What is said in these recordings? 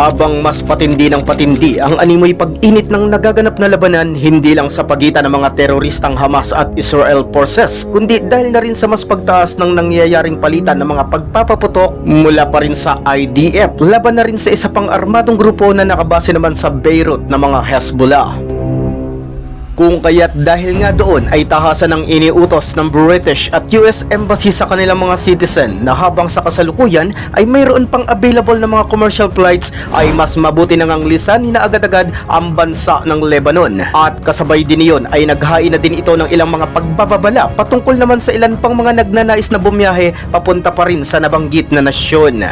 Habang mas patindi ng patindi ang animoy pag-init ng nagaganap na labanan hindi lang sa pagitan ng mga teroristang Hamas at Israel forces kundi dahil na rin sa mas pagtaas ng nangyayaring palitan ng mga pagpapaputok mula pa rin sa IDF laban na rin sa isa pang armadong grupo na nakabase naman sa Beirut na mga Hezbollah. Kung kaya't dahil nga doon ay tahasan ng iniutos ng British at US Embassy sa kanilang mga citizen na habang sa kasalukuyan ay mayroon pang available na mga commercial flights ay mas mabuti nang ang lisan na agad-agad ang bansa ng Lebanon. At kasabay din iyon ay naghain na din ito ng ilang mga pagbababala patungkol naman sa ilan pang mga nagnanais na bumiyahe papunta pa rin sa nabanggit na nasyon.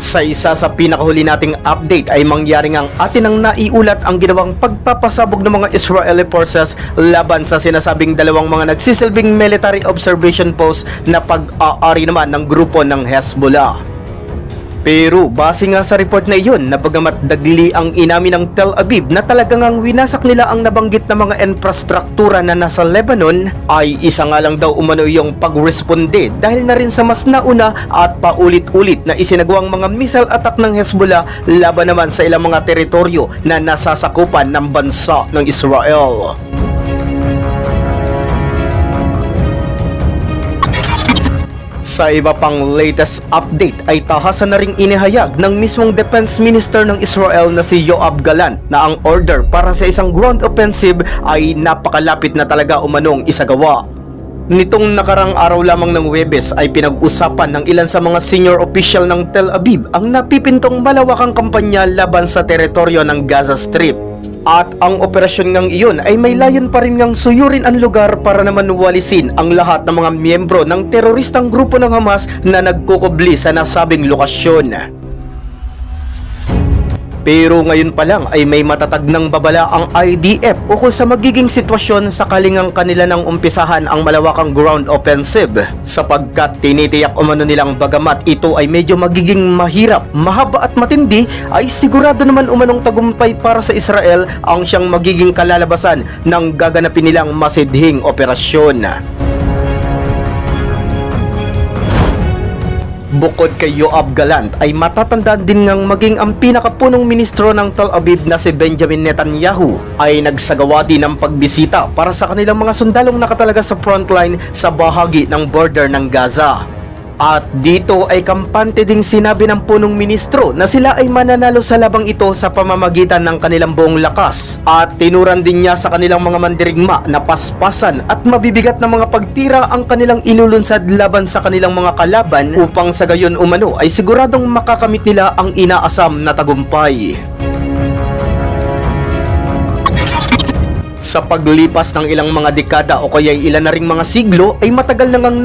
Sa isa sa pinakahuli nating update ay mangyari ngang atin ang naiulat ang ginawang pagpapasabog ng mga Israeli forces laban sa sinasabing dalawang mga nagsisilbing military observation post na pag-aari naman ng grupo ng Hezbollah. Pero base nga sa report na iyon na bagamat dagli ang inamin ng Tel Aviv na talagang ang winasak nila ang nabanggit na mga infrastruktura na nasa Lebanon ay isa nga lang daw umano yung pagresponde dahil na rin sa mas nauna at paulit-ulit na isinagawang mga missile attack ng Hezbollah laban naman sa ilang mga teritoryo na nasasakupan ng bansa ng Israel. Sa iba pang latest update ay tahasan na ring inihayag ng mismong Defense Minister ng Israel na si Yoav Gallant na ang order para sa isang ground offensive ay napakalapit na talaga umanong isagawa. Nitong nakarang araw lamang ng Webes ay pinag-usapan ng ilan sa mga senior official ng Tel Aviv ang napipintong malawakang kampanya laban sa teritoryo ng Gaza Strip. At ang operasyon ngang iyon ay may layon pa rin ngang suyurin ang lugar para naman walisin ang lahat ng mga miyembro ng teroristang grupo ng Hamas na nagkukubli sa nasabing lokasyon. Pero ngayon pa lang ay may matatag ng babala ang IDF ukol sa magiging sitwasyon sakaling ang kanila nang umpisahan ang malawakang ground offensive sapagkat tinitiyak umano nilang bagamat ito ay medyo magiging mahirap, mahaba at matindi ay sigurado naman umanong tagumpay para sa Israel ang siyang magiging kalalabasan ng gaganapin nilang masidhing operasyon. Bukod kay Yoav Galant ay matatandaan din ngang maging ang pinakapunong ministro ng Tel Aviv na si Benjamin Netanyahu ay nagsagawa din ng pagbisita para sa kanilang mga sundalong nakatalaga sa frontline sa bahagi ng border ng Gaza. At dito ay kampante ding sinabi ng punong ministro na sila ay mananalo sa labang ito sa pamamagitan ng kanilang buong lakas. At tinuran din niya sa kanilang mga mandirigma na paspasan at mabibigat na mga pagtira ang kanilang ilulunsad laban sa kanilang mga kalaban upang sa gayon umano ay siguradong makakamit nila ang inaasam na tagumpay. Sa paglipas ng ilang mga dekada o kaya ilan na ring mga siglo ay matagal na ngang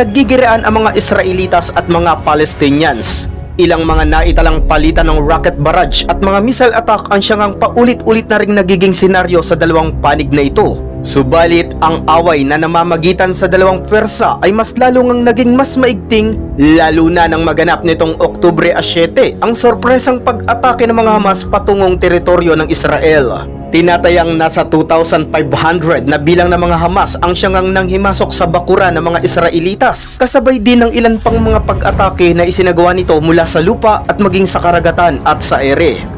ang mga Israelitas at mga Palestinians. Ilang mga naitalang palitan ng rocket barrage at mga missile attack ang siyang paulit-ulit na ring nagiging senaryo sa dalawang panig na ito. Subalit, ang away na namamagitan sa dalawang pwersa ay mas lalo ngang naging mas maigting lalo na nang maganap nitong Oktubre 7 ang sorpresang pag-atake ng mga Hamas patungong teritoryo ng Israel. Tinatayang nasa 2,500 na bilang ng mga Hamas ang siyang nanghimasok sa bakura ng mga Israelitas. Kasabay din ng ilan pang mga pag-atake na isinagawa nito mula sa lupa at maging sa karagatan at sa ere.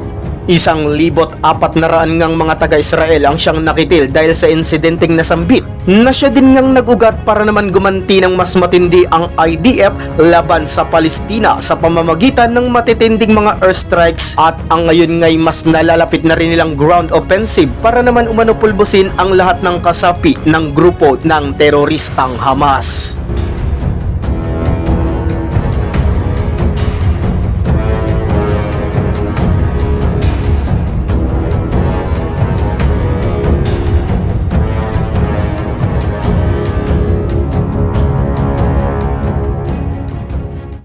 Isang libot apat na raan ngang mga taga-Israel ang siyang nakitil dahil sa insidenteng nasambit na siya din ngang nagugat para naman gumanti ng mas matindi ang IDF laban sa Palestina sa pamamagitan ng matitinding mga airstrikes at ang ngayon ngay mas nalalapit na rin nilang ground offensive para naman umanopulbusin ang lahat ng kasapi ng grupo ng teroristang Hamas.